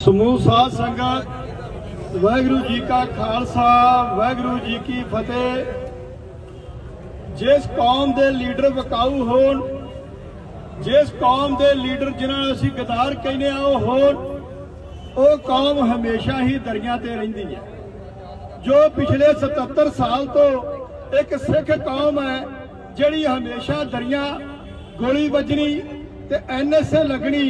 ਸਮੂਹ ਸਾਧ ਸੰਗਤ, ਵਾਹਿਗੁਰੂ ਜੀ ਕਾ ਖਾਲਸਾ, ਵਾਹਿਗੁਰੂ ਜੀ ਕੀ ਫਤਿਹ। ਜਿਸ ਕੌਮ ਦੇ ਲੀਡਰ ਵਿਕਾਊ ਹੋਣ, ਜਿਸ ਕੌਮ ਦੇ ਲੀਡਰ ਜਿਨ੍ਹਾਂ ਨੂੰ ਅਸੀਂ ਗਦਾਰ ਕਹਿੰਦੇ ਆ ਉਹ ਹੋਣ, ਉਹ ਕੌਮ ਹਮੇਸ਼ਾ ਹੀ ਦਰਿਆ ਤੇ ਰਹਿੰਦੀ ਹੈ। ਜੋ ਪਿਛਲੇ 77 ਸਾਲ ਤੋਂ ਇੱਕ ਸਿੱਖ ਕੌਮ ਹੈ, ਜਿਹੜੀ ਹਮੇਸ਼ਾ ਦਰਿਆ, ਗੋਲੀ ਵੱਜਣੀ ਤੇ ਐਨਐਸਏ ਲੱਗਣੀ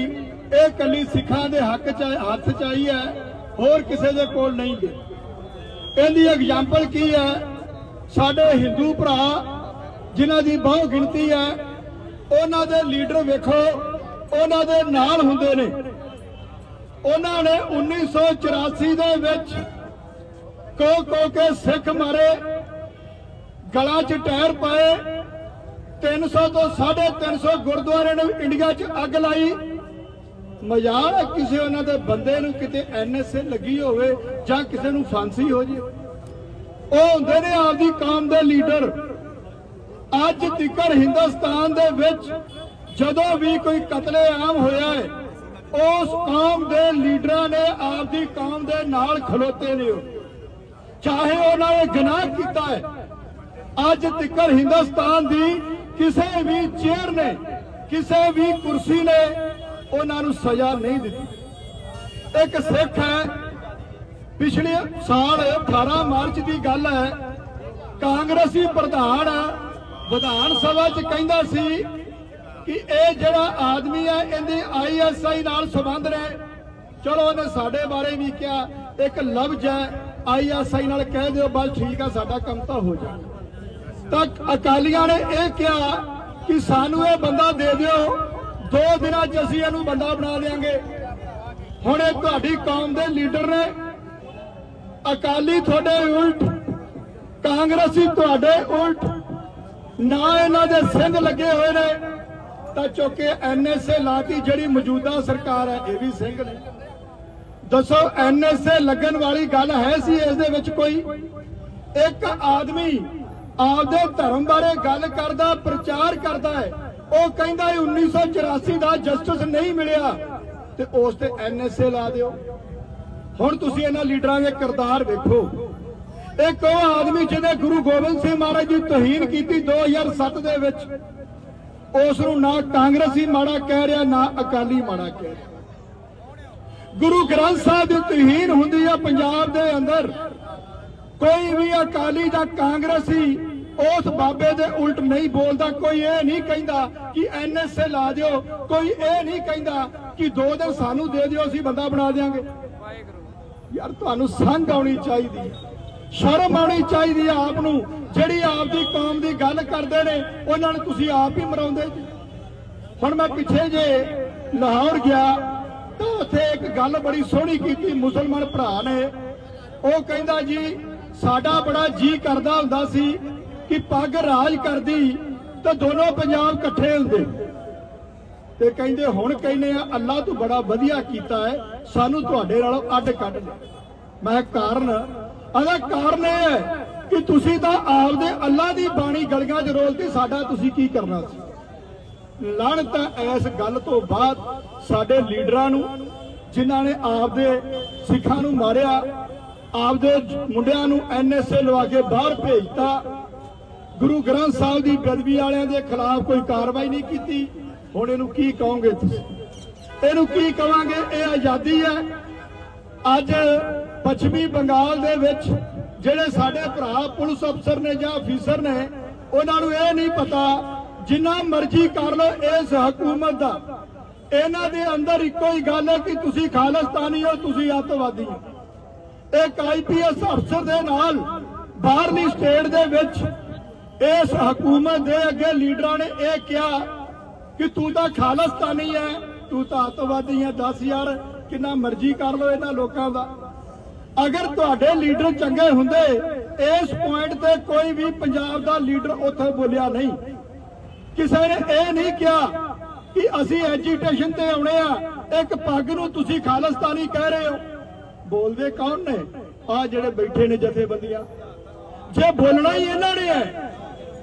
ਇਹ ਕੱਲੀ ਸਿੱਖਾਂ ਦੇ ਹੱਕ ਚ ਹੱਥ ਚ ਆਈ ਹੈ, ਹੋਰ ਕਿਸੇ ਦੇ ਕੋਲ ਨਹੀਂ ਗੇ ਇਹਦੀ ਐਗਜ਼ਾਮਪਲ ਕੀ ਹੈ? ਸਾਡੇ ਹਿੰਦੂ ਭਰਾ ਜਿਨ੍ਹਾਂ ਦੀ ਬਹੁ ਗਿਣਤੀ ਹੈ, ਉਹਨਾਂ ਦੇ ਲੀਡਰ ਵੇਖੋ, ਉਹਨਾਂ ਦੇ ਨਾਲ ਹੁੰਦੇ ਨੇ। ਉਹਨਾਂ ਨੇ 1984 ਦੇ ਵਿੱਚ ਕੋ ਕੋ ਕੇ ਸਿੱਖ ਮਾਰੇ, ਗਲਾਂ 'ਚ ਟਾਇਰ ਪਾਏ 300 ਤੋਂ 350 ਗੁਰਦੁਆਰੇ ਨੂੰ ਇੰਡੀਆ 'ਚ ਅੱਗ ਲਾਈ। ਮਜ਼ਾਲ ਹੈ ਕਿਸੇ ਉਹਨਾਂ ਦੇ ਬੰਦੇ ਨੂੰ ਕਿਤੇ ਐਨਐਸਏ ਲੱਗੀ ਹੋਵੇ ਜਾਂ ਕਿਸੇ ਨੂੰ ਫਾਂਸੀ ਹੋ ਜੇ। ਉਹ ਹੁੰਦੇ ਨੇ ਆਪਦੀ ਕੌਮ ਦੇ ਲੀਡਰ। ਅੱਜ ਤੀਕਰ ਹਿੰਦੁਸਤਾਨ ਦੇ ਵਿੱਚ ਜਦੋਂ ਵੀ ਕੋਈ ਕਤਲੇਆਮ ਹੋਇਆ ਹੈ, ਉਸ ਕੌਮ ਦੇ ਲੀਡਰਾਂ ਨੇ ਆਪਦੀ ਕੌਮ ਦੇ ਨਾਲ ਖਲੋਤੇ ਨੇ ਉਹ। ਚਾਹੇ ਉਹਨਾਂ ਨੇ ਗੁਨਾਹ ਕੀਤਾ ਹੈ, ਅੱਜ ਤੱਕਰ ਹਿੰਦੁਸਤਾਨ ਦੀ ਕਿਸੇ ਵੀ ਚੇਅਰ ਨੇ, ਕਿਸੇ ਵੀ ਕੁਰਸੀ ਨੇ ਉਹਨਾਂ ਨੂੰ ਸਜ਼ਾ ਨਹੀਂ ਦਿੱਤੀ। ਇੱਕ ਸਿੱਖ ਹੈ, ਪਿਛਲੇ ਸਾਲ 18 ਮਾਰਚ ਦੀ ਗੱਲ ਹੈ, ਕਾਂਗਰਸੀ ਪ੍ਰਧਾਨ ਵਿਧਾਨ ਸਭਾ 'ਚ ਕਹਿੰਦਾ ਸੀ ਕਿ ਇਹ ਜਿਹੜਾ ਆਦਮੀ ਹੈ, ਇਹਦੇ ਆਈਐਸਆਈ ਨਾਲ ਸੰਬੰਧ ਨੇ। ਚਲੋ ਉਹਨੇ ਸਾਡੇ ਬਾਰੇ ਵੀ ਕਿਹਾ, ਇੱਕ ਲਫ਼ਜ਼ ਹੈ ਆਈਐਸਆਈ ਨਾਲ ਕਹਿ ਦਿਓ, ਬਸ ਠੀਕ ਆ, ਸਾਡਾ ਕੰਮ ਤਾਂ ਹੋ ਜਾ ਤਾਂ ਅਕਾਲੀਆਂ ਨੇ ਇਹ ਕਿਹਾ ਕਿ ਸਾਨੂੰ ਇਹ ਬੰਦਾ ਦੇ ਦਿਓ ਦੋ ਦਿਨਾਂ 'ਚ ਅਸੀਂ ਇਹਨੂੰ ਬੰਦਾ ਬਣਾ ਦੇਾਂਗੇ ਹੁਣ ਇਹ ਤੁਹਾਡੀ ਕੌਮ ਦੇ ਲੀਡਰ ਨੇ। ਅਕਾਲੀ ਤੁਹਾਡੇ ਉਲਟ, ਕਾਂਗਰਸੀ ਤੁਹਾਡੇ ਉਲਟ। ਨਾ ਇਹਨਾਂ ਦੇ ਸਿੰਘ ਲੱਗੇ ਹੋਏ ਨੇ, ਤਾਂ ਚੁੱਕੇ ਐਨਐਸਏ ਲਾਤੀ, ਜਿਹੜੀ ਮੌਜੂਦਾ ਸਰਕਾਰ ਹੈ, ਇਹ ਵੀ ਸਿੰਘ ਨੇ। ਦੱਸੋ ਐਨਐਸਏ ਲੱਗਣ ਵਾਲੀ ਗੱਲ ਹੈ ਸੀ ਇਸ ਦੇ ਵਿੱਚ ਕੋਈ? ਇੱਕ ਆਦਮੀ ਆਪਦੇ ਧਰਮ ਬਾਰੇ ਗੱਲ ਕਰਦਾ, ਪ੍ਰਚਾਰ ਕਰਦਾ ਹੈ। ਉਹ ਕਹਿੰਦਾ ਹੈ 1984 ਦਾ ਜਸਟਿਸ ਨਹੀਂ ਮਿਲਿਆ। ਤੇ ਉਸ ਤੇ ਐਨਐਸਏ ਲਾ ਦਿਓ। ਹੁਣ ਤੁਸੀਂ ਇਹਨਾਂ ਲੀਡਰਾਂ ਦੇ ਕਿਰਦਾਰ ਵੇਖੋ। ਇੱਕ ਉਹ ਆਦਮੀ ਜਿਹਨੇ ਗੁਰੂ ਗੋਬਿੰਦ ਸਿੰਘ ਮਹਾਰਾਜ ਦੀ ਤੋਹੀਨ ਕੀਤੀ 2007 ਦੇ ਵਿੱਚ, ਉਸ ਨੂੰ ਨਾ ਕਾਂਗਰਸੀ ਮਾੜਾ ਕਹਿ ਰਿਹਾ, ਨਾ ਅਕਾਲੀ ਮਾੜਾ ਕਹਿ ਰਿਹਾ। ਗੁਰੂ ਗ੍ਰੰਥ ਸਾਹਿਬ ਦੀ ਤੋਹੀਨ ਹੁੰਦੀ ਆ ਪੰਜਾਬ ਦੇ ਅੰਦਰ। ਕੋਈ ਵੀ ਅਕਾਲੀ ਜਾਂ ਕਾਂਗਰਸੀ ਉਸ ਬਾਬੇ ਦੇ ਉਲਟ ਨਹੀਂ ਬੋਲਦਾ, ਕੋਈ ਇਹ ਨਹੀਂ ਕਹਿੰਦਾ ਕਿ ਐਨਐਸਏ ਲਾ ਦਿਓ, ਕੋਈ ਇਹ ਨਹੀਂ ਕਹਿੰਦਾ ਕਿ ਦੋ ਦਿਨ ਸਾਨੂੰ ਦੇ ਦਿਓ, ਅਸੀਂ ਬੰਦਾ ਬਣਾ ਦੇਾਂਗੇ ਯਾਰ ਤੁਹਾਨੂੰ ਸੰਗ ਆਉਣੀ ਚਾਹੀਦੀ ਹੈ। ਸ਼ਰਮ ਆਉਣੀ ਚਾਹੀਦੀ ਹੈ ਆਪ ਨੂੰ, ਜਿਹੜੀ ਆਪ ਦੀ ਕੌਮ ਦੀ ਗੱਲ ਕਰਦੇ ਨੇ, ਉਹਨਾਂ ਨੂੰ ਤੁਸੀਂ ਆਪ ਹੀ ਮਰਾਉਂਦੇ ਜੀ। ਹੁਣ ਮੈਂ ਪਿੱਛੇ ਜੇ ਲਾਹੌਰ ਗਿਆ, ਤਾਂ ਉੱਥੇ ਇੱਕ ਗੱਲ ਬੜੀ ਸੋਹਣੀ ਕੀਤੀ ਮੁਸਲਮਾਨ ਭਰਾ ਨੇ। ਉਹ ਕਹਿੰਦਾ ਜੀ, ਸਾਡਾ ਬੜਾ ਜੀ ਕਰਦਾ ਹੁੰਦਾ ਸੀ ਕਿ ਪੱਗ ਰਾਜ ਕਰਦੀ ਤਾਂ ਦੋਨੋਂ ਪੰਜਾਬ ਇਕੱਠੇ ਹੁੰਦੇ। ਤੇ ਕਹਿੰਦੇ ਹੁਣ ਕਹਿੰਦੇ ਆ, ਅੱਲਾ ਤੂੰ ਬੜਾ ਵਧੀਆ ਕੀਤਾ ਹੈ, ਸਾਨੂੰ ਤੁਹਾਡੇ ਨਾਲੋਂ ਅੱਡ ਕੱਢ ਲਿਆ ਮੈਂ ਕਾਰਨ? ਅਦਾ ਕਾਰਨ ਇਹ ਹੈ ਕਿ ਤੁਸੀਂ ਤਾਂ ਆਪਦੇ ਅੱਲਾ ਦੀ ਬਾਣੀ ਗਲੀਆਂ 'ਚ ਰੋਲਤੀ ਸਾਡਾ ਤੁਸੀਂ ਕੀ ਕਰਨਾ ਸੀ? ਲਾਹਣਤ ਤਾਂ ਇਸ ਗੱਲ ਤੋਂ ਬਾਅਦ ਸਾਡੇ ਲੀਡਰਾਂ ਨੂੰ, ਜਿਨ੍ਹਾਂ ਨੇ ਆਪਦੇ ਸਿੱਖਾਂ ਨੂੰ ਮਾਰਿਆ, ਆਪਦੇ ਮੁੰਡਿਆਂ ਨੂੰ ਐਨਐਸਏ ਲਵਾ ਕੇ ਬਾਹਰ ਭੇਜਤਾ ਗੁਰੂ ਗ੍ਰੰਥ ਸਾਹਿਬ ਦੀ ਬੇਅਦਬੀ ਵਾਲਿਆਂ ਦੇ ਖਿਲਾਫ ਕੋਈ ਕਾਰਵਾਈ ਨਹੀਂ ਕੀਤੀ। ਹੁਣ ਇਹਨੂੰ ਕੀ ਕਹੋਗੇ ਤੁਸੀਂ? ਇਹਨੂੰ ਕੀ ਕਵਾਂਗੇ? ਇਹ ਆਜ਼ਾਦੀ ਹੈ। ਅੱਜ ਪੱਛਮੀ ਬੰਗਾਲ ਦੇ ਵਿੱਚ ਜਿਹੜੇ ਸਾਡੇ ਭਰਾ ਪੁਲਿਸ ਅਫਸਰ ਨੇ ਜਾਂ ਅਫੀਸਰ ਨੇ, ਉਹਨਾਂ ਨੂੰ ਇਹ ਨਹੀਂ ਪਤਾ, ਜਿੰਨਾ ਮਰਜ਼ੀ ਕਰ ਲੋ ਇਸ ਹਕੂਮਤ ਦਾ। ਇਹਨਾਂ ਦੇ ਅੰਦਰ ਇੱਕੋ ਹੀ ਗੱਲ ਹੈ ਕਿ ਤੁਸੀਂ ਖਾਲਿਸਤਾਨੀ ਹੋ, ਤੁਸੀਂ ਅੱਤਵਾਦੀ ਹੋ। ਇੱਕ ਆਈਪੀਐਸ ਅਫਸਰ ਦੇ ਨਾਲ ਬਾਹਰਲੀ ਸਟੇਟ ਦੇ ਵਿੱਚ ਇਸ ਹਕੂਮਤ ਦੇ ਅੱਗੇ ਲੀਡਰਾਂ ਨੇ ਇਹ ਕਿਹਾ ਕਿ ਤੂੰ ਤਾਂ ਖਾਲਿਸਤਾਨੀ ਹੈ ਤੂੰ ਤਾਂ ਅੱਤਵਾਦੀ ਹੈ 10000 ਕਿੰਨਾ ਮਰਜ਼ੀ ਕਰ ਲੋ ਇਹਨਾਂ ਲੋਕਾਂ ਦਾ। ਅਗਰ ਤੁਹਾਡੇ ਲੀਡਰ ਚੰਗੇ ਹੁੰਦੇ, ਇਸ ਪੁਆਇੰਟ ਤੇ ਕੋਈ ਵੀ ਪੰਜਾਬ ਦਾ ਲੀਡਰ ਉੱਥੇ ਬੋਲਿਆ ਨਹੀਂ। ਕਿਸੇ ਨੇ ਇਹ ਨਹੀਂ ਕਿਹਾ ਕਿ ਅਸੀਂ ਐਜੀਟੇਸ਼ਨ ਤੇ ਆਉਣੇ ਆ। ਇੱਕ ਪੱਗ ਨੂੰ ਤੁਸੀਂ ਖਾਲਿਸਤਾਨੀ ਕਹਿ ਰਹੇ ਹੋ। ਬੋਲਦੇ ਕੌਣ ਨੇ? ਆ ਜਿਹੜੇ ਬੈਠੇ ਨੇ ਜਥੇਬੰਦੀਆਂ। ਜੇ ਬੋਲਣਾ ਹੀ ਇਹਨਾਂ ਨੇ ਹੈ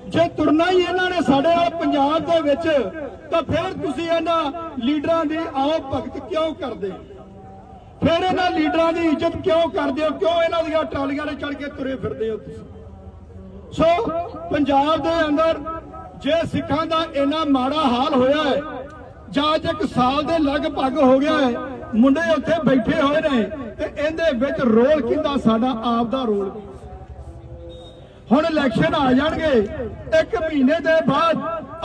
ਜੇ ਤੁਰਨਾ ਹੀ ਇਹਨਾਂ ਨੇ ਸਾਡੇ ਨਾਲ ਪੰਜਾਬ ਦੇ ਵਿੱਚ, ਤਾਂ ਫਿਰ ਤੁਸੀਂ ਇਹਨਾਂ ਲੀਡਰਾਂ ਦੀ ਆਓ ਭਗਤ ਕਿਉਂ ਕਰਦੇ? ਫਿਰ ਇਹਨਾਂ ਲੀਡਰਾਂ ਦੀ ਇੱਜ਼ਤ ਕਿਉਂ ਕਰਦੇ ਹੋ? ਕਿਉਂ ਇਹਨਾਂ ਦੀਆਂ ਟਰਾਲੀਆਂ 'ਤੇ ਚੜ ਕੇ ਤੁਰੇ ਫਿਰਦੇ ਹੋ ਤੁਸੀਂ? ਸੋ ਪੰਜਾਬ ਦੇ ਅੰਦਰ ਜੇ ਸਿੱਖਾਂ ਦਾ ਇੰਨਾ ਮਾੜਾ ਹਾਲ ਹੋਇਆ ਹੈ, ਜਾਂ ਅੱਜ ਇੱਕ ਸਾਲ ਦੇ ਲਗਭਗ ਹੋ ਗਿਆ ਹੈ, ਮੁੰਡੇ ਉੱਥੇ ਬੈਠੇ ਹੋਏ ਨੇ, ਤੇ ਇਹਦੇ ਵਿੱਚ ਰੋਲ ਕਿੰਦਾ ਸਾਡਾ ਆਪ ਦਾ ਰੋਲ? ਹੁਣ ਇਲੈਕਸ਼ਨ ਆ ਜਾਣਗੇ। ਇੱਕ ਮਹੀਨੇ ਦੇ ਬਾਅਦ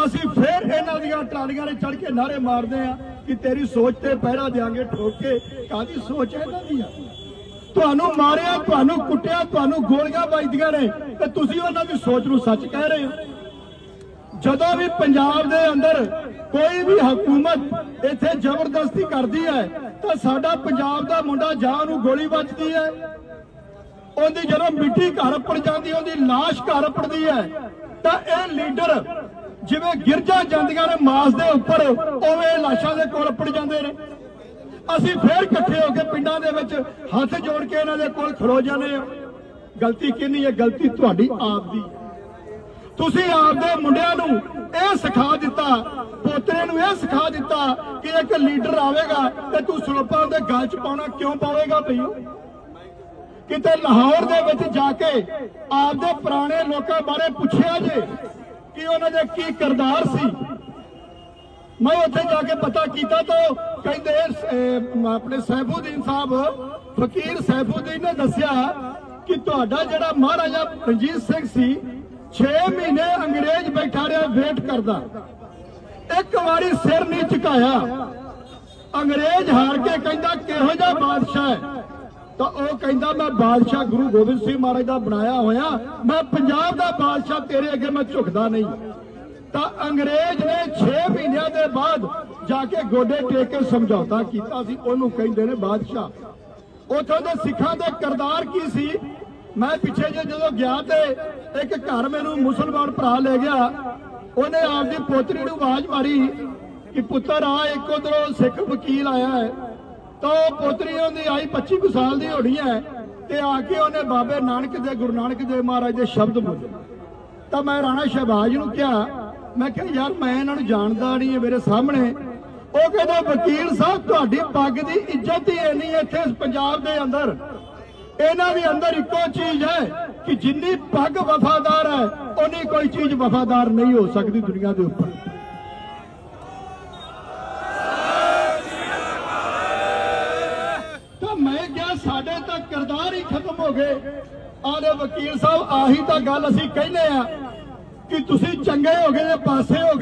ਅਸੀਂ ਫੇਰ ਇਹਨਾਂ ਦੀਆਂ ਟਰਾਲੀਆਂ 'ਤੇ ਚੜ ਕੇ ਨਾਰੇ ਮਾਰਦੇ ਆ ਕਿ ਤੇਰੀ ਸੋਚ ਤੇ ਪਹਿਰਾ ਦੇਾਂਗੇ ਠੋਕ ਕੇ। ਕਾਦੀ ਸੋਚ ਹੈ ਇਹਨਾਂ ਦੀ? ਆ ਤੁਹਾਨੂੰ ਮਾਰਿਆ, ਤੁਹਾਨੂੰ ਕੁੱਟਿਆ, ਤੁਹਾਨੂੰ ਗੋਲੀਆਂ ਵੱਜਦੀਆਂ ਨੇ ਤੇ ਤੁਸੀਂ ਉਹਨਾਂ ਦੀ ਸੋਚ ਨੂੰ ਸੱਚ ਕਹਿ ਰਹੇ ਹੋ। ਜਦੋਂ ਵੀ ਪੰਜਾਬ ਦੇ ਅੰਦਰ ਕੋਈ ਵੀ ਹਕੂਮਤ ਇੱਥੇ ਜ਼ਬਰਦਸਤੀ ਕਰਦੀ ਹੈ ਤਾਂ ਸਾਡਾ ਪੰਜਾਬ ਦਾ ਮੁੰਡਾ ਜਾਂ ਉਹਨੂੰ ਗੋਲੀ ਵੱਜਦੀ ਹੈ। ਉਹਦੀ ਜਦੋਂ ਮਿੱਟੀ ਘਰ ਉੱਪਰ ਜਾਂਦੀ, ਉਹਦੀ লাশ ਘਰ ਪੜਦੀ ਹੈ, ਤਾਂ ਇਹ ਲੀਡਰ ਜਿਵੇਂ ਗਿਰਜਾਂ ਜਾਂਦੀਆਂ ਨੇ ਮਾਸ ਦੇ ਉੱਪਰ, ਉਵੇਂ ਲਾਸ਼ਾਂ ਦੇ ਕੋਲ ਉੱਪੜ ਜਾਂਦੇ ਨੇ। ਅਸੀਂ ਫੇਰ ਇਕੱਠੇ ਹੋ ਕੇ ਪਿੰਡਾਂ ਦੇ ਵਿੱਚ ਹੱਥ ਜੋੜ ਕੇ ਇਹਨਾਂ ਦੇ ਕੋਲ ਖੜੋ ਜਾਂਦੇ ਆ ਗਲਤੀ ਕਿੰਨੀ ਹੈ? ਗਲਤੀ ਤੁਹਾਡੀ ਆਪ ਦੀ। ਤੁਸੀਂ ਆਪਦੇ ਮੁੰਡਿਆਂ ਨੂੰ ਇਹ ਸਿਖਾ ਦਿੱਤਾ, ਪੋਤਰੇ ਨੂੰ ਇਹ ਸਿਖਾ ਦਿੱਤਾ ਕਿ ਇੱਕ ਲੀਡਰ ਆਵੇਗਾ ਤੇ ਤੂੰ ਸਰੋਪਾਂ ਦੇ ਗੱਲ ਚ ਪਾਉਣਾ ਕਿਉਂ ਪਾਵੇਗਾ ਭਈਓ? ਕਿਤੇ ਲਾਹੌਰ ਦੇ ਵਿੱਚ ਜਾ ਕੇ ਆਪਦੇ ਪੁਰਾਣੇ ਲੋਕਾਂ ਬਾਰੇ ਪੁੱਛਿਆ ਜੇ ਕਿ ਉਹਨਾਂ ਦੇ ਕੀ ਕਿਰਦਾਰ ਸੀ। ਮੈਂ ਉੱਥੇ ਜਾ ਕੇ ਪਤਾ ਕੀਤਾ ਤਾਂ ਕਹਿੰਦੇ ਆਪਣੇ ਸੈਫੂਦੀਨ ਸਾਹਿਬ, ਫਕੀਰ ਸੈਫੂਦੀਨ ਨੇ ਦੱਸਿਆ ਕਿ ਤੁਹਾਡਾ ਜਿਹੜਾ ਮਹਾਰਾਜਾ ਰਣਜੀਤ ਸਿੰਘ ਸੀ 6 ਮਹੀਨੇ ਅੰਗਰੇਜ਼ ਬੈਠਾ ਰਿਹਾ, ਵੇਟ ਕਰਦਾ। ਇੱਕ ਵਾਰੀ ਸਿਰ ਨਹੀਂ ਝੁਕਾਇਆ। ਅੰਗਰੇਜ਼ ਹਾਰ ਕੇ ਕਹਿੰਦਾ, ਕਿਹੋ ਜਿਹਾ ਬਾਦਸ਼ਾਹ ਹੈ? ਤਾਂ ਉਹ ਕਹਿੰਦਾ, ਮੈਂ ਬਾਦਸ਼ਾਹ ਗੁਰੂ ਗੋਬਿੰਦ ਸਿੰਘ ਮਹਾਰਾਜ ਦਾ ਬਣਾਇਆ ਹੋਇਆ। ਮੈਂ ਪੰਜਾਬ ਦਾ ਬਾਦਸ਼ਾਹ, ਤੇਰੇ ਅੱਗੇ ਮੈਂ ਝੁਕਦਾ ਨਹੀਂ। ਤਾਂ ਅੰਗਰੇਜ਼ ਨੇ 6 ਮਹੀਨਿਆਂ ਦੇ ਬਾਅਦ ਜਾ ਕੇ ਗੋਡੇ ਟੇਕ ਕੇ ਸਮਝੌਤਾ ਕੀਤਾ ਸੀ। ਉਹਨੂੰ ਕਹਿੰਦੇ ਨੇ, ਬਾਦਸ਼ਾਹ, ਉਥੋਂ ਦੇ ਸਿੱਖਾਂ ਦੇ ਕਰਦਾਰ ਕੀ ਸੀ? ਮੈਂ ਪਿੱਛੇ ਜੇ ਜਦੋਂ ਗਿਆ ਤੇ ਇੱਕ ਘਰ ਮੈਨੂੰ ਮੁਸਲਮਾਨ ਭਰਾ ਲੈ ਗਿਆ। ਉਹਨੇ ਆਪਦੀ ਪੋਤਰੀ ਨੂੰ ਆਵਾਜ਼ ਮਾਰੀ ਕਿ, ਪੁੱਤਰ, ਆ ਇੱਕ ਉਧਰੋਂ ਸਿੱਖ ਵਕੀਲ ਆਇਆ ਹੈ। ਤਾਂ ਉਹ ਪੋਤਰੀ ਉਹਦੀ ਆਈ 25 ਕੁ ਸਾਲ ਦੀ ਹੋਣੀ ਹੈ ਤੇ ਆ ਕੇ ਉਹਨੇ ਬਾਬੇ ਨਾਨਕ ਦੇ, ਗੁਰੂ ਨਾਨਕ ਦੇਵ ਮਹਾਰਾਜ ਦੇ ਸ਼ਬਦ ਬੋਲੇ। ਤਾਂ ਮੈਂ ਰਾਣਾ ਸ਼ਹਿਬਾਜ਼ ਨੂੰ ਕਿਹਾ, ਮੈਂ ਕਿਹਾ, ਯਾਰ ਮੈਂ ਇਹਨਾਂ ਨੂੰ ਜਾਣਦਾ ਨਹੀਂ ਮੇਰੇ ਸਾਹਮਣੇ। ਉਹ ਕਹਿੰਦਾ, ਵਕੀਲ ਸਾਹਿਬ, ਤੁਹਾਡੀ ਪੱਗ ਦੀ ਇੱਜ਼ਤ ਹੀ ਇੰਨੀ ਇੱਥੇ ਪੰਜਾਬ ਦੇ ਅੰਦਰ। ਇਹਨਾਂ ਦੇ ਅੰਦਰ ਇੱਕੋ ਚੀਜ਼ ਹੈ ਕਿ ਜਿੰਨੀ ਪੱਗ ਵਫਾਦਾਰ ਹੈ ਉਨੀ ਕੋਈ ਚੀਜ਼ ਵਫਾਦਾਰ ਨਹੀਂ ਹੋ ਸਕਦੀ ਦੁਨੀਆ ਦੇ ਉੱਪਰ ਤਾਂ ਮੈਂ ਕਿਹਾ ਸਾਡੇ ਤਾਂ ਕਿਰਦਾਰ ਹੀ ਖਤਮ ਵਕੀਲ ਸਾਹਿਬ, ਆਹੀ ਤਾਂ ਗੱਲ ਅਸੀਂ ਕਹਿੰਦੇ ਆ ਕਿ ਤੁਸੀਂ ਚੰਗੇ ਹੋ ਜੇ ਪਾਸੇ ਹੋ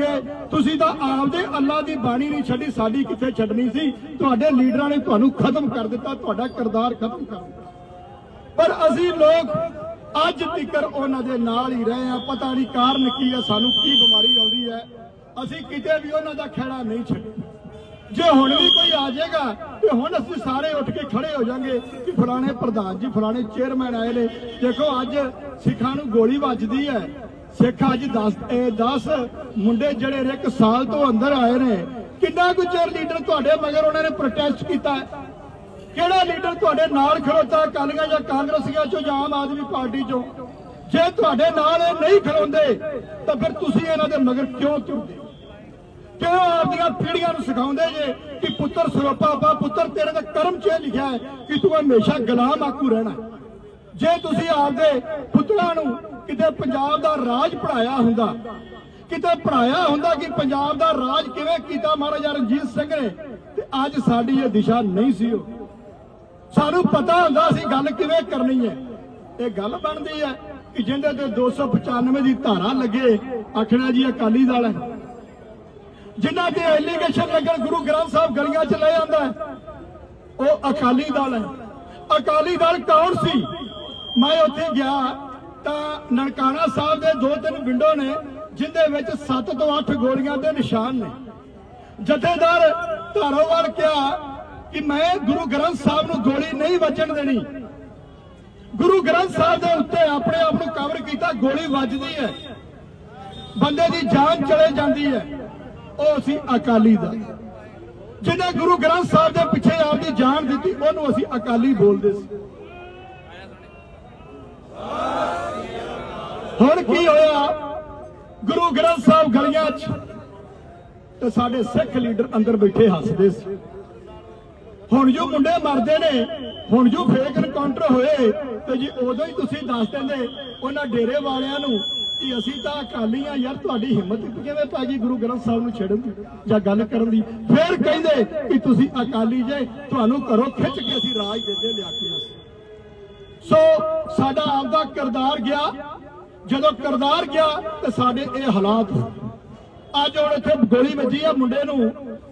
ਤੁਸੀਂ ਤਾਂ ਆਪਦੇ ਅੱਲਾ ਦੀ ਬਾਣੀ ਨਹੀਂ ਛੱਡੀ, ਸਾਡੀ ਕਿੱਥੇ ਛੱਡਣੀ ਸੀ? ਤੁਹਾਡੇ ਲੀਡਰਾਂ ਨੇ ਤੁਹਾਨੂੰ ਖਤਮ ਕਰ ਦਿੱਤਾ, ਤੁਹਾਡਾ ਕਿਰਦਾਰ ਖਤਮ ਕਰ ਦਿੱਤਾ। ਪਰ ਅਸੀਂ ਲੋਕ ਅੱਜ ਤੱਕ ਉਹਨਾਂ ਦੇ ਨਾਲ ਹੀ ਰਹੇ ਆ, ਪਤਾ ਨਹੀਂ ਕਾਰਨ ਕੀ ਹੈ ਸਾਨੂੰ ਕੀ ਬਿਮਾਰੀ ਆਉਂਦੀ ਹੈ। ਅਸੀਂ ਕਿਤੇ ਵੀ ਉਹਨਾਂ ਦਾ ਖੇੜਾ ਨਹੀਂ ਛੱਡਿਆ। ਜੇ ਹੁਣ ਵੀ ਕੋਈ ਆ ਜਾਏਗਾ, ਤੇ ਹੁਣ ਅਸੀਂ ਸਾਰੇ ਉੱਠ ਕੇ ਖੜੇ ਹੋ ਜਾਾਂਗੇ ਕਿ ਫਲਾਣੇ ਪ੍ਰਧਾਨ ਜੀ, ਫਲਾਣੇ ਚੇਅਰਮੈਨ ਆਏ ਨੇ। ਦੇਖੋ, ਅੱਜ ਸਿੱਖਾਂ ਨੂੰ ਗੋਲੀ ਵੱਜਦੀ ਹੈ। ਸਿੱਖ ਅੱਜ 10 ਇਹ 10 ਮੁੰਡੇ ਜਿਹੜੇ ਨੇ, ਇੱਕ ਸਾਲ ਤੋਂ ਅੰਦਰ ਆਏ ਨੇ। ਕਿੰਨਾ ਕੁ ਚਿਰ ਲੀਡਰ ਤੁਹਾਡੇ ਮਗਰ ਉਹਨਾਂ ਨੇ ਪ੍ਰੋਟੈਸਟ ਕੀਤਾ? ਕਿਹੜਾ ਲੀਡਰ ਤੁਹਾਡੇ ਨਾਲ ਖੜੋਤਾ ਅਕਾਲੀਆਂ ਜਾਂ ਕਾਂਗਰਸੀਆਂ ਚੋਂ ਜਾਂ ਆਮ ਆਦਮੀ ਪਾਰਟੀ ਚੋਂ? ਜੇ ਤੁਹਾਡੇ ਨਾਲ ਇਹ ਨਹੀਂ ਖੜੋਂਦੇ ਤਾਂ ਫਿਰ ਤੁਸੀਂ ਇਹਨਾਂ ਦੇ ਮਗਰ ਕਿਉਂ ਤੁਰਦੇ? ਕਿਉਂ ਆਪਦੀਆਂ ਪੀੜ੍ਹੀਆਂ ਨੂੰ ਸਿਖਾਉਂਦੇ ਜੇ ਕਿ ਪੁੱਤਰ ਸਰੋਪਾ ਬਾ ਪੁੱਤਰ ਤੇਰੇ ਦਾ ਕਰਮ 'ਚ ਲਿਖਿਆ ਹੈ ਕਿ ਤੂੰ ਹਮੇਸ਼ਾ ਗੁਲਾਮ ਆਕੂ ਰਹਿਣਾ ਜੇ ਤੁਸੀਂ ਆਪਦੇ ਪੁੱਤਰਾਂ ਨੂੰ ਕਿਤੇ ਪੰਜਾਬ ਦਾ ਰਾਜ ਪੜਾਇਆ ਹੁੰਦਾ, ਕਿਤੇ ਪੜਾਇਆ ਹੁੰਦਾ ਕਿ ਪੰਜਾਬ ਦਾ ਰਾਜ ਕਿਵੇਂ ਕੀਤਾ ਮਹਾਰਾਜਾ ਰਣਜੀਤ ਸਿੰਘ ਨੇ, ਤੇ ਅੱਜ ਸਾਡੀ ਇਹ ਦਿਸ਼ਾ ਨਹੀਂ ਸੀ ਉਹ। ਸਾਨੂੰ ਪਤਾ ਹੁੰਦਾ ਸੀ ਗੱਲ ਕਿਵੇਂ ਕਰਨੀ ਹੈ। ਇਹ ਗੱਲ ਬਣਦੀ ਹੈ ਕਿ ਜਿੰਦੇ ਤੇ 295 ਦੀ ਧਾਰਾ ਲੱਗੇ, ਆਖਣਾ ਜੀ ਅਕਾਲੀ ਦਲ ਹੈ। ਜਿਨ੍ਹਾਂ ਤੇ ਐਲੀਗੇਸ਼ਨ ਲੱਗਣ, ਗੁਰੂ ਗ੍ਰੰਥ ਸਾਹਿਬ ਗਲੀਆਂ 'ਚ ਲੈ ਜਾਂਦਾ ਉਹ ਅਕਾਲੀ ਦਲ ਹੈ। ਅਕਾਲੀ ਦਲ ਕੌਣ ਸੀ? ਮੈਂ ਉੱਥੇ ਗਿਆ ਤਾਂ ਨਨਕਾਣਾ ਸਾਹਿਬ ਦੇ ਦੋ ਤਿੰਨ ਵਿੰਡੋ ਨੇ, ਜਿੰਦੇ ਵਿੱਚ 7 ਤੋਂ 8 ਗੋਲੀਆਂ ਦੇ ਨਿਸ਼ਾਨ ਨੇ। ਜਥੇਦਾਰ ਧਾਰੋਵਾਲ ਕਿਹਾ ਕਿ ਮੈਂ ਗੁਰੂ ਗ੍ਰੰਥ ਸਾਹਿਬ ਨੂੰ ਗੋਲੀ ਨਹੀਂ ਵੱਜਣ ਦੇਣੀ। ਗੁਰੂ ਗ੍ਰੰਥ ਸਾਹਿਬ ਦੇ ਉੱਤੇ ਆਪਣੇ ਆਪ ਨੂੰ ਕਵਰ ਕੀਤਾ, ਗੋਲੀ ਵੱਜਦੀ ਹੈ। ਬੰਦੇ ਦੀ ਜਾਨ ਚਲੇ ਜਾਂਦੀ ਹੈ। ਉਹ ਅਸੀਂ ਅਕਾਲੀ ਦਾ ਜਿਹਨੇ ਗੁਰੂ ਗ੍ਰੰਥ ਸਾਹਿਬ ਦੇ ਪਿੱਛੇ ਆਪਦੀ ਜਾਨ ਦਿੱਤੀ, ਉਹਨੂੰ ਅਸੀਂ ਅਕਾਲੀ ਬੋਲਦੇ ਸੀ। ਹੁਣ ਕੀ ਹੋਇਆ? ਗੁਰੂ ਗ੍ਰੰਥ ਸਾਹਿਬ ਗਲੀਆਂ 'ਚ ਤੇ ਸਾਡੇ ਸਿੱਖ ਲੀਡਰ ਅੰਦਰ ਬੈਠੇ ਹੱਸਦੇ ਸੀ। ਹੁਣ ਜੋ ਮੁੰਡੇ ਮਰਦੇ ਨੇ, ਹੁਣ ਜੋ ਫੇਕ ਐਨਕਾਊਂਟਰ ਹੋਏ, ਤੇ ਜੀ ਉਦੋਂ ਹੀ ਤੁਸੀਂ ਦੱਸ ਦਿੰਦੇ, ਉਹਨਾਂ ਡੇਰੇ ਵਾਲਿਆਂ ਨੂੰ ਕਿ ਅਸੀਂ ਤਾਂ ਅਕਾਲੀ ਆ ਯਾਰ, ਤੁਹਾਡੀ ਹਿੰਮਤ ਕਿਵੇਂ ਪੈ ਗਈ ਗੁਰੂ ਗ੍ਰੰਥ ਸਾਹਿਬ ਨੂੰ ਛੇੜਨ ਦੀ ਜਾਂ ਗੱਲ ਕਰਨ ਦੀ? ਫਿਰ ਕਹਿੰਦੇ ਕਿ ਤੁਸੀਂ ਅਕਾਲੀ ਜੇ, ਤੁਹਾਨੂੰ ਘਰੋਂ ਖਿੱਚ ਕੇ ਅਸੀਂ ਰਾਜ ਦਿੰਦੇ ਲਿਆ ਕੇ ਅਸੀਂ ਸੋ। ਸਾਡਾ ਆਪਦਾ ਕਿਰਦਾਰ ਗਿਆ। ਜਦੋਂ ਕਿਰਦਾਰ ਗਿਆ ਤੇ ਸਾਡੇ ਇਹ ਹਾਲਾਤ ਹੋਏ। ਅੱਜ ਹੁਣ ਇੱਥੇ ਗੋਲੀ ਵੱਜੀ ਆ ਮੁੰਡੇ ਨੂੰ।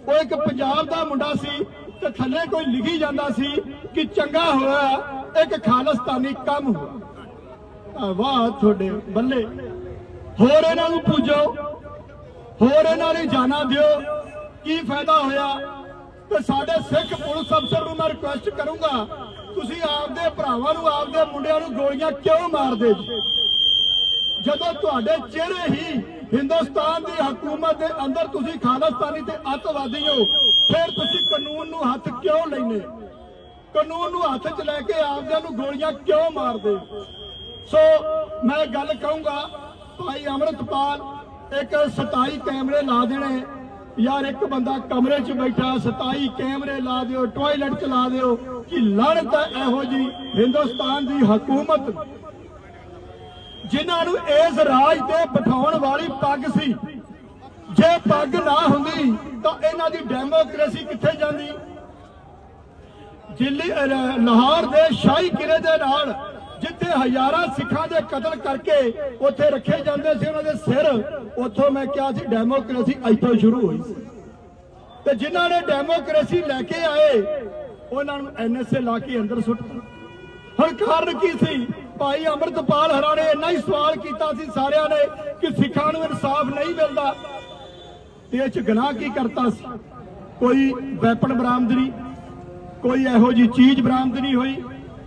ਉਹ ਇੱਕ ਪੰਜਾਬ ਦਾ ਮੁੰਡਾ ਸੀ ਤੇ ਥੱਲੇ ਕੋਈ ਲਿਖੀ ਜਾਂਦਾ ਸੀ ਕਿ ਚੰਗਾ ਹੋਇਆ, ਇੱਕ ਖਾਲਸਤਾਨੀ ਕੰਮ ਹੋਇਆ। ਵਾਹ ਤੁਹਾਡੇ ਬੱਲੇ। ਹੋਰ ਇਹਨਾਂ ਨੂੰ ਪੂਜੋ। ਹੋਰ ਇਹਨਾਂ ਲਈ ਜਾਣਾ ਦਿਓ। ਕੀ ਫਾਇਦਾ ਹੋਇਆ? ਤੇ ਸਾਡੇ ਸਿੱਖ ਪੁਲਿਸ ਅਫਸਰ ਨੂੰ ਮੈਂ ਰਿਕੁਐਸਟ ਕਰੂੰਗਾ, ਤੁਸੀਂ ਆਪਦੇ ਭਰਾਵਾਂ ਨੂੰ, ਆਪਦੇ ਮੁੰਡਿਆਂ ਨੂੰ ਗੋਲੀਆਂ ਕਿਉਂ ਮਾਰਦੇ ਜੀ? ਜਦੋਂ ਤੁਹਾਡੇ ਚਿਹਰੇ ਹੀ ਹਿੰਦੁਸਤਾਨ ਦੀ ਹਕੂਮਤ ਦੇ ਅੰਦਰ ਤੁਸੀਂ ਖਾਲਿਸਤਾਨੀ ਤੇ ਅੱਤਵਾਦੀ ਹੋ, ਫਿਰ ਤੁਸੀਂ ਕਾਨੂੰਨ ਨੂੰ ਹੱਥ ਕਿਉਂ ਲੈਨੇ ਕਾਨੂੰਨ ਨੂੰ ਹੱਥ 'ਚ ਲੈ ਕੇ ਆਪਦਿਆਂ ਨੂੰ ਗੋਲੀਆਂ ਕਿਉਂ ਮਾਰਦੇ? ਸੋ ਮੈਂ ਗੱਲ ਕਹੂੰਗਾ ਭਾਈ ਅਮਰਤਪਾਲ, ਇੱਕ 27 ਕੈਮਰੇ ਲਾ ਦੇਣੇ। ਯਾਰ, ਇੱਕ ਬੰਦਾ ਕਮਰੇ 'ਚ ਬੈਠਾ 27 ਕੈਮਰੇ ਲਾ ਦਿਓ, ਟਾਇਲਟ 'ਚ ਲਾ ਦਿਓ, ਕਿ ਲੜਤ ਇਹੋ ਜੀ ਹਿੰਦੁਸਤਾਨ ਦੀ ਹਕੂਮਤ। ਜਿਨ੍ਹਾਂ ਨੂੰ ਇਸ ਰਾਜ ਤੇ ਬਿਠਾਉਣ ਵਾਲੀ ਪੱਗ ਸੀ। ਜੇ ਪੱਗ ਨਾ ਹੁੰਦੀ, ਤਾਂ ਇਹਨਾਂ ਦੀ ਡੈਮੋਕ੍ਰੇਸੀ ਕਿੱਥੇ ਜਾਂਦੀ? ਦਿੱਲੀ ਲਾਹੌਰ ਦੇ ਸ਼ਾਹੀ ਕਿਲੇ ਦੇ ਨਾਲ ਜਿੱਥੇ ਹਜ਼ਾਰਾਂ ਸਿੱਖਾਂ ਦੇ ਕਤਲ ਕਰਕੇ ਉੱਥੇ ਰੱਖੇ ਜਾਂਦੇ ਸੀ, ਉਹਨਾਂ ਦੇ ਸਿਰ। ਉੱਥੋਂ ਮੈਂ ਕਿਹਾ ਸੀ ਡੈਮੋਕ੍ਰੇਸੀ ਇੱਥੋਂ ਸ਼ੁਰੂ ਹੋਈ ਸੀ। ਤੇ ਜਿਨ੍ਹਾਂ ਨੇ ਡੈਮੋਕ੍ਰੇਸੀ ਲੈ ਕੇ ਆਏ, ਉਹਨਾਂ ਨੂੰ ਐਨਐਸਏ ਲਾ ਕੇ ਅੰਦਰ ਸੁੱਟ ਹੁਣ ਕਾਰਨ ਕੀ ਸੀ? ਭਾਈ ਅਮਰਤਪਾਲ ਹਰਾ ਨੇ ਇੰਨਾ ਹੀ ਸਵਾਲ ਕੀਤਾ ਸੀ ਸਾਰਿਆਂ ਨੇ ਕਿ ਸਿੱਖਾਂ ਨੂੰ ਇਨਸਾਫ ਨਹੀਂ ਮਿਲਦਾ। ਤੇ ਇਹ ਚ ਗੁਨਾਹ ਕੀ ਕਰਤਾ ਸੀ? ਕੋਈ ਵੈਪਨ ਬਰਾਮਦ ਨਹੀਂ ਕੋਈ ਇਹੋ ਜੀ ਚੀਜ਼ ਬਰਾਮਦ ਨਹੀਂ ਹੋਈ।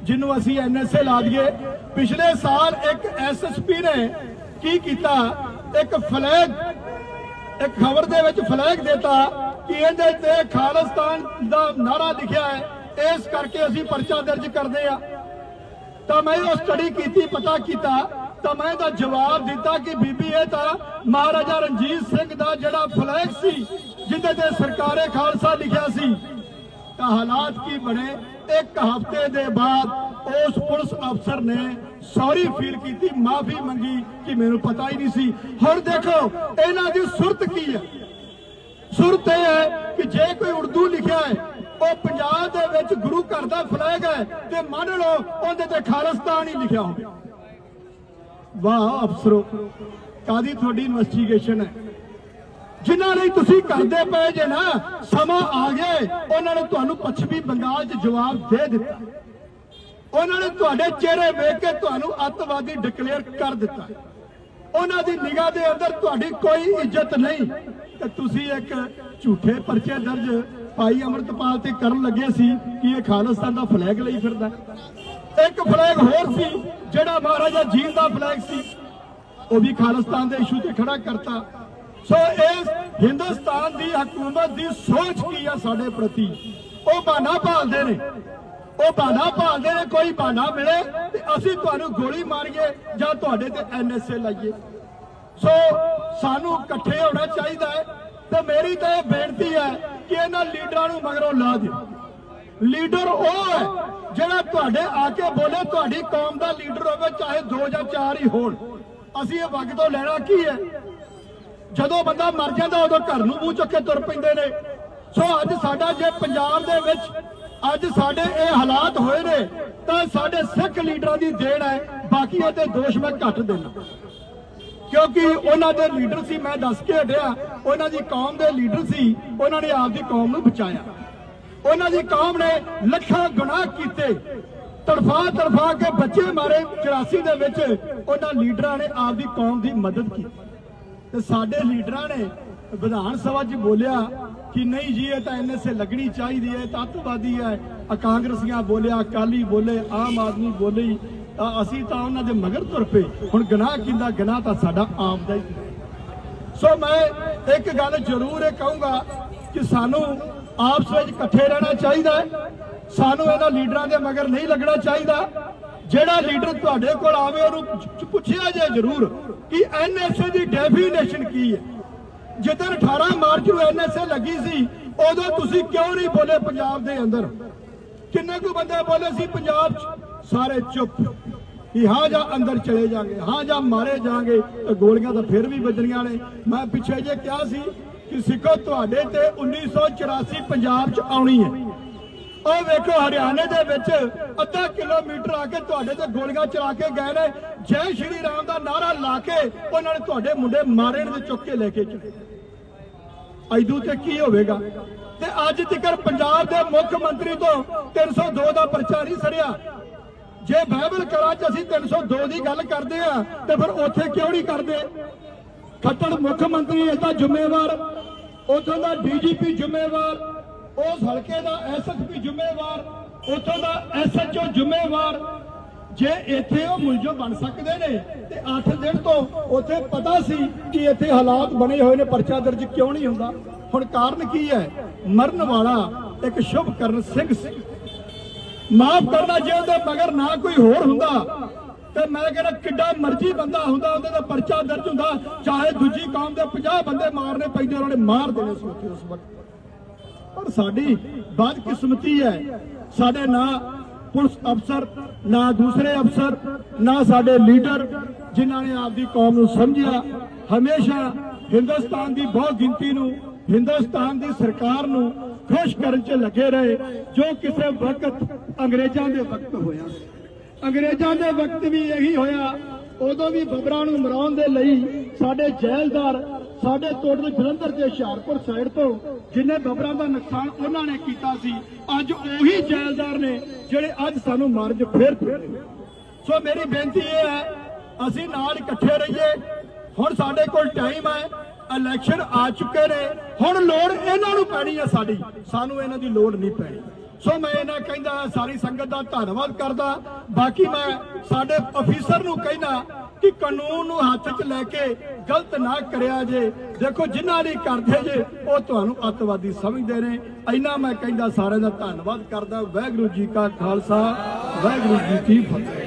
ਜਿਹਨੂੰ ਅਸੀਂ ਐਨਐਸਏ ਲਾ ਦਈਏ। ਪਿਛਲੇ ਸਾਲ ਇੱਕ ਐਸਐਸਪੀ ਨੇ ਕੀ ਕੀਤਾ? ਇੱਕ ਫਲੈਗ, ਇੱਕ ਖਬਰ ਦੇ ਵਿੱਚ ਫਲੈਗ ਦਿੱਤਾ ਕਿ ਇਹਦੇ ਤੇ ਖਾਲਿਸਤਾਨ ਦਾ ਨਾਰਾ ਲਿਖਿਆ ਹੈ। ਇਸ ਕਰਕੇ ਅਸੀਂ ਪਰਚਾ ਦਰਜ ਕਰਦੇ ਆ ਤਾਂ ਮੈਂ ਉਹ ਸਟੱਡੀ ਕੀਤੀ, ਪਤਾ ਕੀਤਾ। ਤਾਂ ਮੈਂ ਇਹਦਾ ਜਵਾਬ ਦਿੱਤਾ ਕਿ ਬੀਬੀ, ਇਹ ਤਾਂ ਮਹਾਰਾਜਾ ਰਣਜੀਤ ਸਿੰਘ ਦਾ ਜਿਹੜਾ ਫਲੈਗ ਸੀ, ਜਿਹਦੇ ਤੇ ਸਰਕਾਰੇ ਖਾਲਸਾ ਲਿਖਿਆ ਸੀ। ਤਾਂ ਹਾਲਾਤ ਕੀ ਬਣੇ? ਇੱਕ ਹਫ਼ਤੇ ਦੇ ਬਾਅਦ ਉਸ ਪੁਲਿਸ ਅਫਸਰ ਸੌਰੀ ਫੀਲ ਕੀਤੀ, ਮਾਫੀ ਮੰਗੀ ਕਿ ਮੈਨੂੰ ਪਤਾ ਹੀ ਨਹੀਂ ਸੀ। ਹੁਣ ਦੇਖੋ, ਇਹਨਾਂ ਦੀ ਸੁਰਤ ਕੀ ਹੈ? ਸੁਰਤ ਇਹ ਹੈ ਕਿ ਜੇ ਕੋਈ ਉਰਦੂ ਲਿਖਿਆ ਹੈ, ਉਹ ਪੰਜਾਬ ਦੇ ਵਿੱਚ ਗੁਰੂ ਘਰ ਦਾ ਫਲੈਗ ਹੈ ਤੇ ਮੰਨ ਲਓ ਉਹਦੇ ਤੇ ਖਾਲਿਸਤਾਨ ਹੀ ਲਿਖਿਆ ਹੋਵੇ। ਵਾਹ ਅਫਸਰੋ ਕਾਦੀ ਤੁਹਾਡੀ ਇਨਵੈਸਟੀਗੇਸ਼ਨ ਹੈ? ਜਿਨ੍ਹਾਂ ਲਈ ਤੁਸੀਂ ਕਰਦੇ ਪਏ ਜੇ ਨਾ, ਸਮਾਂ ਆ ਗਿਆ ਉਹਨਾਂ ਨੇ ਤੁਹਾਨੂੰ ਪੱਛਮੀ ਬੰਗਾਲ 'ਚ ਜਵਾਬ ਦੇ ਦਿੱਤਾ। ਉਹਨਾਂ ਨੇ ਤੁਹਾਡੇ ਚਿਹਰੇ ਵੇਖ ਕੇ ਤੁਹਾਨੂੰ ਅੱਤਵਾਦੀ ਡਿਕਲੇਅਰ ਕਰ ਦਿੱਤਾ। ਉਹਨਾਂ ਦੀ ਨਿਗਾਹ ਦੇ ਅੰਦਰ ਤੁਹਾਡੀ ਕੋਈ ਇੱਜ਼ਤ ਨਹੀਂ। ਤੇ ਤੁਸੀਂ ਇੱਕ ਝੂਠੇ ਪਰਚੇ ਦਰਜ ਭਾਈ ਅਮਰਤਪਾਲ ਤੇ ਕਰਨ ਲੱਗੇ ਸੀ ਕਿ ਇਹ ਖਾਲਿਸਤਾਨ ਦਾ ਫਲੈਗ ਲਈ ਫਿਰਦਾ। ਇੱਕ ਫਲੈਗ ਹੋਰ ਸੀ, ਜਿਹੜਾ ਮਹਾਰਾਜਾ ਜੀਂਦ ਦਾ ਫਲੈਗ ਸੀ। ਉਹ ਵੀ ਖਾਲਿਸਤਾਨ ਦੇ ਇਸ਼ੂ ਤੇ ਖੜਾ ਕਰਤਾ। ਸੋ ਇਸ ਹਿੰਦੁਸਤਾਨ ਦੀ ਹਕੂਮਤ ਦੀ ਸੋਚ ਕੀ ਆ ਸਾਡੇ ਪ੍ਰਤੀ? ਉਹ ਬਾਨਾ ਭਾਲਦੇ ਨੇ। ਉਹ ਬਾਨਾ ਭਾਲਦੇ ਨੇ, ਕੋਈ ਬਾਨਾ ਮਿਲੇ ਤੇ ਅਸੀਂ ਤੁਹਾਨੂੰ ਗੋਲੀ ਮਾਰੀਏ ਜਾਂ ਤੁਹਾਡੇ ਤੇ ਐਨਐਸਏ ਲਾਈਏ। ਸੋ ਸਾਨੂੰ ਇਕੱਠੇ ਹੋਣਾ ਚਾਹੀਦਾ ਹੈ ਤੇ ਮੇਰੀ ਤਾਂ ਇਹ ਬੇਨਤੀ ਹੈ ਕਿ ਇਹਨਾਂ ਲੀਡਰਾਂ ਨੂੰ ਮਗਰੋਂ ਲਾ ਦਿਓ। ਲੀਡਰ ਉਹ ਹੈ ਜਿਹੜਾ ਤੁਹਾਡੇ ਆ ਕੇ ਬੋਲੇ, ਤੁਹਾਡੀ ਕੌਮ ਦਾ ਲੀਡਰ ਹੋਵੇ, ਚਾਹੇ ਦੋ ਜਾਂ ਚਾਰ ਹੀ ਹੋਣ। ਅਸੀਂ ਇਹ ਵਗ ਤੋਂ ਲੈਣਾ ਕੀ ਹੈ? ਜਦੋਂ ਬੰਦਾ ਮਰ ਜਾਂਦਾ, ਉਦੋਂ ਘਰ ਨੂੰ ਮੂੰਹ ਚੁੱਕ ਕੇ ਤੁਰ ਪੈਂਦੇ ਨੇ। ਸੋ ਅੱਜ ਸਾਡਾ ਜੇ ਪੰਜਾਬ ਦੇ ਵਿੱਚ ਅੱਜ ਸਾਡੇ ਇਹ ਹਾਲਾਤ ਹੋਏ ਨੇ, ਤਾਂ ਸਾਡੇ ਸਿੱਖ ਲੀਡਰਾਂ ਦੀ ਦੇਣ ਹੈ। ਬਾਕੀਆਂ ਤੇ ਦੋਸ਼ ਮੈਂ ਘੱਟ ਦੇਣਾ ਕਿਉਂਕਿ ਉਹਨਾਂ ਦੇ ਲੀਡਰ ਸੀ, ਮੈਂ ਦੱਸ ਕੇ ਹਟਿਆ। ਉਹਨਾਂ ਦੀ ਕੌਮ ਦੇ ਲੀਡਰ ਸੀ, ਉਹਨਾਂ ਨੇ ਆਪਦੀ ਕੌਮ ਨੂੰ ਬਚਾਇਆ। ਉਹਨਾਂ ਦੀ ਕੌਮ ਨੇ ਲੱਖਾਂ ਗੁਨਾਹ ਕੀਤੇ। ਤੜਫਾ ਤੜਫਾ ਕੇ ਬੱਚੇ ਮਾਰੇ। 84 ਦੇ ਵਿੱਚ ਉਹਨਾਂ ਲੀਡਰਾਂ ਨੇ ਆਪਦੀ ਕੌਮ ਦੀ ਮਦਦ ਕੀਤੀ। ਤੇ ਸਾਡੇ ਲੀਡਰਾਂ ਨੇ ਵਿਧਾਨ ਸਭਾ 'ਚ ਬੋਲਿਆ ਕਿ ਨਹੀਂ ਜੀ, ਇਹ ਤਾਂ ਐਨਐਸਏ ਲੱਗਣੀ ਚਾਹੀਦੀ ਹੈ ਤੱਤਵਾਦੀ ਹੈ। ਕਾਂਗਰਸੀਆਂ ਬੋਲਿਆ, ਅਕਾਲੀ ਬੋਲੇ, ਆਮ ਆਦਮੀ ਬੋਲੇ ਅਸੀਂ ਤਾਂ ਉਹਨਾਂ ਦੇ ਮਗਰ ਤੁਰ ਪਏ। ਹੁਣ ਗਨਾਹ ਕਿੰਦਾ, ਗਨਾਹ ਤਾਂ ਸਾਡਾ ਆਮ ਦਾ ਹੀ। ਸੋ ਮੈਂ ਇੱਕ ਗੱਲ ਜ਼ਰੂਰ ਇਹ ਕਹੂੰਗਾ ਕਿ ਸਾਨੂੰ ਆਪਸ ਵਿੱਚ ਇਕੱਠੇ ਰਹਿਣਾ ਚਾਹੀਦਾ ਹੈ। ਸਾਨੂੰ ਇਹਨਾਂ ਲੀਡਰਾਂ ਦੇ ਮਗਰ ਨਹੀਂ ਲੱਗਣਾ ਚਾਹੀਦਾ। ਜਿਹੜਾ ਲੀਡਰ ਤੁਹਾਡੇ ਕੋਲ ਆਵੇ, ਉਹਨੂੰ ਪੁੱਛਿਆ ਜੇ ਜ਼ਰੂਰ ਕਿ ਐਨਐਸਏ ਦੀ ਡੈਫੀਨੇਸ਼ਨ ਕੀ ਹੈ। ਜਿੱਦਣ 18 ਮਾਰਚ ਨੂੰ ਐਨਐਸਏ ਲੱਗੀ ਸੀ, ਉਦੋਂ ਤੁਸੀਂ ਕਿਉਂ ਨਹੀਂ ਬੋਲੇ ਪੰਜਾਬ ਦੇ ਅੰਦਰ? ਕਿੰਨੇ ਕੁ ਬੰਦੇ ਬੋਲੇ ਸੀ ਪੰਜਾਬ 'ਚ? ਸਾਰੇ ਚੁੱਪ ਕਿ ਹਾਂ ਜਾਂ ਅੰਦਰ ਚਲੇ ਜਾਾਂਗੇ, ਹਾਂ ਜਾਂ ਮਾਰੇ ਜਾਾਂਗੇ, ਤੇ ਗੋਲੀਆਂ ਤਾਂ ਫਿਰ ਵੀ ਵੱਜਣੀਆਂ ਨੇ। ਮੈਂ ਪਿੱਛੇ ਜੇ ਕਿਹਾ ਸੀ ਕਿ ਸਿੱਖੋ, ਤੁਹਾਡੇ ਤੇ 1984 ਪੰਜਾਬ 'ਚ ਆਉਣੀ ਹੈ। ਉਹ ਵੇਖੋ ਹਰਿਆਣੇ ਦੇ ਵਿੱਚ ਅੱਧਾ ਕਿਲੋਮੀਟਰ ਆ ਕੇ ਤੁਹਾਡੇ ਤੇ ਗੋਲੀਆਂ ਚਲਾ ਕੇ ਗਏ ਨੇ। ਜੈ ਸ਼੍ਰੀ ਰਾਮ ਦਾ ਨਾਰਾ ਲਾ ਕੇ ਉਹਨਾਂ ਨੇ ਤੁਹਾਡੇ ਮੁੰਡੇ ਮਾਰੇ ਨੇ ਚੁੱਕ ਕੇ ਲੈ ਕੇ ਚਲੇ ਐਦੂ ਤੇ ਕੀ ਹੋਵੇਗਾ? ਤੇ ਅੱਜ ਤੱਕ ਪੰਜਾਬ ਦੇ ਮੁੱਖ ਮੰਤਰੀ ਤੋਂ 302 ਦਾ ਪਰਚਾ ਨਹੀਂ ਸੜਿਆ। ਜੇ ਬਾਈਬਲ ਕਲਾ ਚ ਅਸੀਂ 302 ਦੀ ਗੱਲ ਕਰਦੇ ਆ ਤੇ ਫਿਰ ਉੱਥੇ ਕਿਉਂ ਨਹੀਂ ਕਰਦੇ? ਖੱਟੜ ਮੁੱਖ ਮੰਤਰੀ ਇਹਦਾ ਜ਼ਿੰਮੇਵਾਰ, ਉਥੋਂ ਦਾ ਡੀਜੀਪੀ ਜ਼ਿੰਮੇਵਾਰ ਉਸ ਹਲਕੇ ਦਾ ਐਸਐਸਪੀ ਜ਼ਿੰਮੇਵਾਰ, ਉਥੋਂ ਦਾ ਐਸਐਚਓ ਜ਼ਿੰਮੇਵਾਰ। ਜੇ ਇੱਥੇ ਉਹ ਮੁਲਜ਼ਮ ਬਣ ਸਕਦੇ ਨੇ, ਤੇ 8 ਦਿਨ ਤੋਂ ਉੱਥੇ ਪਤਾ ਸੀ ਕਿ ਇੱਥੇ ਹਾਲਾਤ ਬਣੇ ਹੋਏ ਨੇ, ਪਰਚਾ ਦਰਜ ਕਿਉਂ ਨਹੀਂ ਹੁੰਦਾ। ਹੁਣ ਕਾਰਨ ਕੀ ਹੈ? ਮਰਨ ਵਾਲਾ ਇੱਕ ਸ਼ੁਭਕਰਨ ਸਿੰਘ ਸੀ। ਮਾਫ ਕਰਨਾ ਜੇ ਉਹਦੇ ਮਗਰ ਨਾ ਕੋਈ ਹੋਰ ਹੁੰਦਾ, ਤੇ ਮੈਂ ਕਹਿੰਦਾ ਕਿੱਡਾ ਮਰਜ਼ੀ ਬੰਦਾ ਹੁੰਦਾ, ਉਹਦੇ ਦਾ ਪਰਚਾ ਦਰਜ ਹੁੰਦਾ, ਚਾਹੇ ਦੂਜੀ ਕੌਮ ਦੇ 50 ਬੰਦੇ ਮਾਰਨੇ ਪੈਂਦੇ, ਉਹਨਾਂ ਨੇ ਮਾਰ ਦੇਣੇ ਸੀ ਉੱਥੇ ਉਸ ਵਕਤ। ਪਰ ਸਾਡੀ ਬਦਕਿਸਮਤੀ ਹੈ। ਸਾਡੇ ਨਾ ਪੁਲਿਸ ਅਫਸਰ, ਨਾ ਦੂਸਰੇ ਅਫਸਰ, ਨਾ ਸਾਡੇ ਲੀਡਰ, ਜਿਨ੍ਹਾਂ ਨੇ ਆਪਦੀ ਕੌਮ ਨੂੰ ਸਮਝਿਆ। ਹਮੇਸ਼ਾ ਹਿੰਦੁਸਤਾਨ ਦੀ ਬਹੁਤ ਗਿਣਤੀ ਨੂੰ, ਹਿੰਦੁਸਤਾਨ ਦੀ ਸਰਕਾਰ ਨੂੰ ਖੁਸ਼ ਕਰਨ 'ਚ ਲੱਗੇ ਰਹੇ, ਜੋ ਕਿਸੇ ਵਕਤ ਅੰਗਰੇਜ਼ਾਂ ਦੇ ਵਕਤ ਹੋਇਆ। ਅੰਗਰੇਜ਼ਾਂ ਦੇ ਵਕਤ ਵੀ ਇਹੀ ਹੋਇਆ। ਉਦੋਂ ਵੀ ਬਬਰਾਂ ਨੂੰ ਮਰਾਉਣ ਦੇ ਲਈ ਸਾਡੇ ਜੈਲਦਾਰ ਸਾਡੇ ਟੋਟਲ ਜਲੰਧਰ ਤੇ ਹੁਸ਼ਿਆਰਪੁਰ ਸਾਈਡ ਤੋਂ ਜਿੰਨੇ ਬੱਬਰਾਂ ਦਾ ਨੁਕਸਾਨ ਉਹਨਾਂ ਨੇ ਕੀਤਾ ਸੀ, ਅੱਜ ਉਹੀ ਜੈਲਦਾਰ ਨੇ ਜਿਹੜੇ ਅੱਜ ਸਾਨੂੰ ਮਾਰਨ 'ਚ ਫੇਰ ਸੋ ਮੇਰੀ ਬੇਨਤੀ ਇਹ ਹੈ, ਅਸੀਂ ਨਾਲ ਇਕੱਠੇ ਰਹੀਏ। ਹੁਣ ਸਾਡੇ ਕੋਲ ਟਾਈਮ ਹੈ ਇਲੈਕਸ਼ਨ ਆ ਚੁੱਕੇ ਨੇ। ਹੁਣ ਲੋੜ ਇਹਨਾਂ ਨੂੰ ਪੈਣੀ ਹੈ ਸਾਡੀ। ਸਾਨੂੰ ਇਹਨਾਂ ਦੀ ਲੋੜ ਨਹੀਂ ਪੈਣੀ। ਸੋ ਮੈਂ ਇਹਨਾਂ ਕਹਿੰਦਾ, ਸਾਰੀ ਸੰਗਤ ਦਾ ਧੰਨਵਾਦ ਕਰਦਾ। ਬਾਕੀ ਮੈਂ ਸਾਡੇ ਅਫੀਸਰ ਨੂੰ ਕਹਿੰਦਾ ਕਿ ਕਾਨੂੰਨ ਨੂੰ ਹੱਥ 'ਚ ਲੈ ਕੇ ਗਲਤ ਨਾ ਕਰਿਆ ਜੇ। ਦੇਖੋ, ਜਿਨ੍ਹਾਂ ਲਈ ਕਰਦੇ ਜੇ, ਉਹ ਤੁਹਾਨੂੰ ਅੱਤਵਾਦੀ ਸਮਝਦੇ ਨੇ। ਇੰਨਾ ਮੈਂ ਕਹਿੰਦਾ ਸਾਰਿਆਂ ਦਾ ਧੰਨਵਾਦ ਕਰਦਾ। ਵਾਹਿਗੁਰੂ ਜੀ ਕਾ ਖਾਲਸਾ, ਵਾਹਿਗੁਰੂ ਜੀ ਕੀ ਫਤਿਹ।